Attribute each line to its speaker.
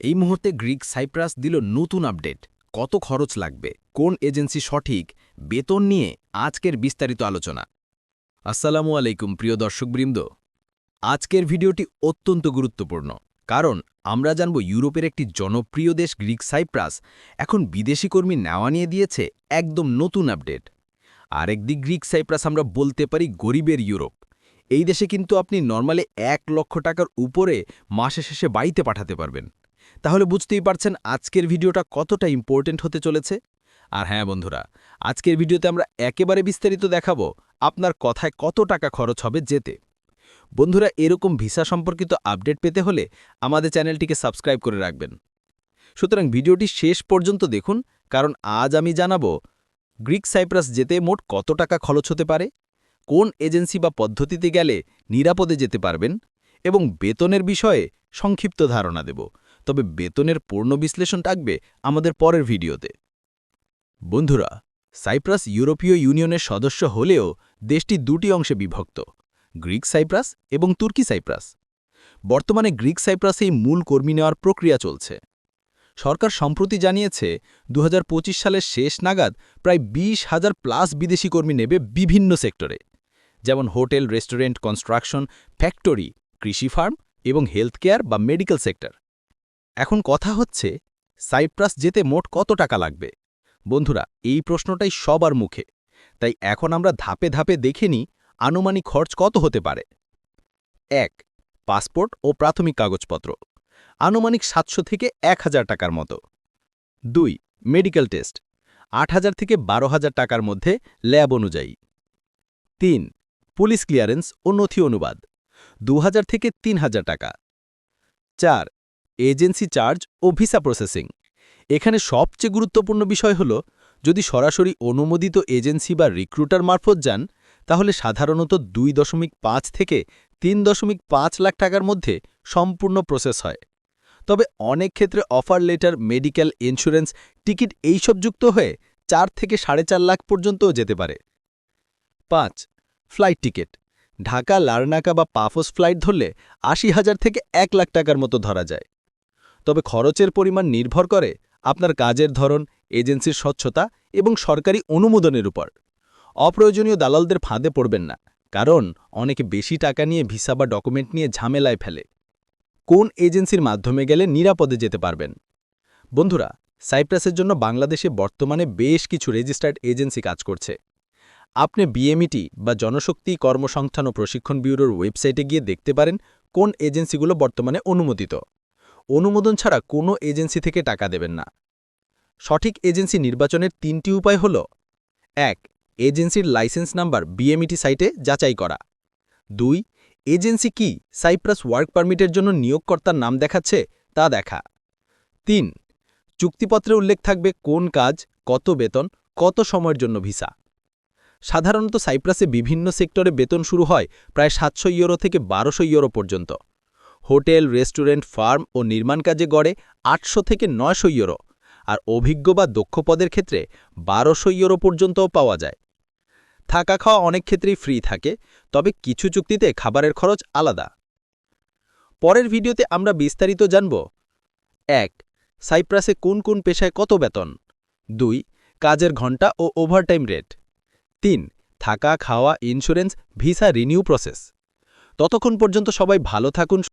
Speaker 1: এই মুহূর্তে Greek cypress দিল নতুন আপডেট। কত খরচ লাগবে? কোন এজেন্সি সঠিক? বেতন নিয়ে আজকের বিস্তারিত আলোচনা। আসসালামু আলাইকুম, প্রিয় দর্শকবৃন্দ। আজকের ভিডিওটি অত্যন্ত গুরুত্বপূর্ণ, কারণ আমরা জানব ইউরোপের একটি জনপ্রিয় দেশ গ্রিক সাইপ্রাস এখন বিদেশি কর্মী নেওয়া নিয়ে দিয়েছে একদম নতুন আপডেট। আরেকদিক গ্রিক সাইপ্রাস আমরা বলতে পারি গরিবের ইউরোপ। এই দেশে কিন্তু আপনি নর্মালি এক লক্ষ টাকার উপরে মাসে শেষে বাড়িতে পাঠাতে পারবেন। তাহলে বুঝতেই পারছেন আজকের ভিডিওটা কতটা ইম্পর্টেন্ট হতে চলেছে। আর হ্যাঁ বন্ধুরা, আজকের ভিডিওতে আমরা একেবারে বিস্তারিত দেখাবো আপনার কথায় কত টাকা খরচ হবে যেতে। বন্ধুরা, এরকম ভিসা সম্পর্কিত আপডেট পেতে হলে আমাদের চ্যানেলটিকে সাবস্ক্রাইব করে রাখবেন। সুতরাং ভিডিওটি শেষ পর্যন্ত দেখুন, কারণ আজ আমি জানাব গ্রিক সাইপ্রাস যেতে মোট কত টাকা খরচ হতে পারে, কোন এজেন্সি বা পদ্ধতিতে গেলে নিরাপদে যেতে পারবেন, এবং বেতনের বিষয়ে সংক্ষিপ্ত ধারণা দেব। তবে বেতনের পূর্ণ বিশ্লেষণ থাকবে আমাদের পরের ভিডিওতে। বন্ধুরা, সাইপ্রাস ইউরোপীয় ইউনিয়নের সদস্য হলেও দেশটি দুটি অংশে বিভক্ত, গ্রিক সাইপ্রাস এবং তুর্কি সাইপ্রাস। বর্তমানে গ্রিক সাইপ্রাসেই মূল কর্মী নেওয়ার প্রক্রিয়া চলছে। সরকার সম্প্রতি জানিয়েছে দু হাজার পঁচিশ সালের শেষ নাগাদ প্রায় বিশ হাজার প্লাস বিদেশি কর্মী নেবে বিভিন্ন সেক্টরে, যেমন হোটেল, রেস্টুরেন্ট, কনস্ট্রাকশন, ফ্যাক্টরি, কৃষি ফার্ম এবং হেলথ কেয়ার বা মেডিকেল সেক্টর। এখন কথা হচ্ছে, সাইপ্রাস যেতে মোট কত টাকা লাগবে? বন্ধুরা, এই প্রশ্নটাই সবার মুখে। তাই এখন আমরা ধাপে ধাপে দেখে নিই আনুমানিক খরচ কত হতে পারে। এক, পাসপোর্ট ও প্রাথমিক কাগজপত্র। আনুমানিক সাতশো থেকে এক হাজার টাকার মতো। দুই, মেডিকেল টেস্ট। আট হাজার থেকে বারো হাজার টাকার মধ্যে ল্যাব অনুযায়ী। তিন, পুলিশ ক্লিয়ারেন্স ও নথি অনুবাদ। দু হাজার থেকে তিন হাজার টাকা। চার এজেন্সি চার্জ ও ভিসা প্রসেসিং। এখানে সবচেয়ে গুরুত্বপূর্ণ বিষয় হল, যদি সরাসরি অনুমোদিত এজেন্সি বা রিক্রুটার মারফত যান, তাহলে সাধারণত দুই দশমিক পাঁচ থেকে তিন দশমিক পাঁচ লাখ টাকার মধ্যে সম্পূর্ণ প্রসেস হয়। তবে অনেক ক্ষেত্রে offer letter, medical insurance, ticket এইসব যুক্ত হয়ে চার থেকে সাড়ে চার লাখ পর্যন্তও যেতে পারে। পাঁচ, ফ্লাইট টিকিট। ঢাকা, লারনাকা বা পাফোস ফ্লাইট ধরলে আশি হাজার থেকে এক লাখ টাকার মতো ধরা যায়। তবে খরচের পরিমাণ নির্ভর করে আপনার কাজের ধরন, এজেন্সির স্বচ্ছতা এবং সরকারি অনুমোদনের উপর। অপ্রয়োজনীয় দালালদের ফাঁদে পড়বেন না, কারণ অনেকে বেশি টাকা নিয়ে ভিসা বা ডকুমেন্ট নিয়ে ঝামেলায় ফেলে। কোন এজেন্সির মাধ্যমে গেলে নিরাপদে যেতে পারবেন? বন্ধুরা, সাইপ্রাসের জন্য বাংলাদেশে বর্তমানে বেশ কিছু রেজিস্টার্ড এজেন্সি কাজ করছে। আপনি বিএমইটি বা জনশক্তি কর্মসংস্থান ও প্রশিক্ষণ ব্যুরোর ওয়েবসাইটে গিয়ে দেখতে পারেন কোন এজেন্সিগুলো বর্তমানে অনুমোদিত। অনুমোদন ছাড়া কোনো এজেন্সি থেকে টাকা দেবেন না। সঠিক এজেন্সি নির্বাচনের তিনটি উপায় হল, এক, এজেন্সির লাইসেন্স নাম্বার বিএমইটি সাইটে যাচাই করা। দুই, এজেন্সি কি সাইপ্রাস ওয়ার্ক পারমিটের জন্য নিয়োগকর্তার নাম দেখাচ্ছে তা দেখা। তিন, চুক্তিপত্রে উল্লেখ থাকবে কোন কাজ, কত বেতন, কত সময়ের জন্য ভিসা। সাধারণত সাইপ্রাসে বিভিন্ন সেক্টরে বেতন শুরু হয় প্রায় সাতশো ইউরো থেকে বারোশো ইউরো পর্যন্ত। হোটেল, রেস্টুরেন্ট, ফার্ম ও নির্মাণ কাজে গড়ে আটশো থেকে নয়শো ইউরো। আর অভিজ্ঞ বা দক্ষ পদের ক্ষেত্রে বারোশো ইউরো পর্যন্তও পাওয়া যায়। থাকা খাওয়া অনেক ক্ষেত্রেই ফ্রি থাকে, তবে কিছু চুক্তিতে খাবারের খরচ আলাদা। পরের ভিডিওতে আমরা বিস্তারিত জানব, এক, সাইপ্রাসে কোন কোন পেশায় কত বেতন? দুই, কাজের ঘণ্টা ও ওভারটাইম রেট তিন, থাকা খাওয়া ইন্স্যুরেন্স ভিসা রিনিউ প্রসেস ততক্ষণ পর্যন্ত সবাই ভালো থাকুন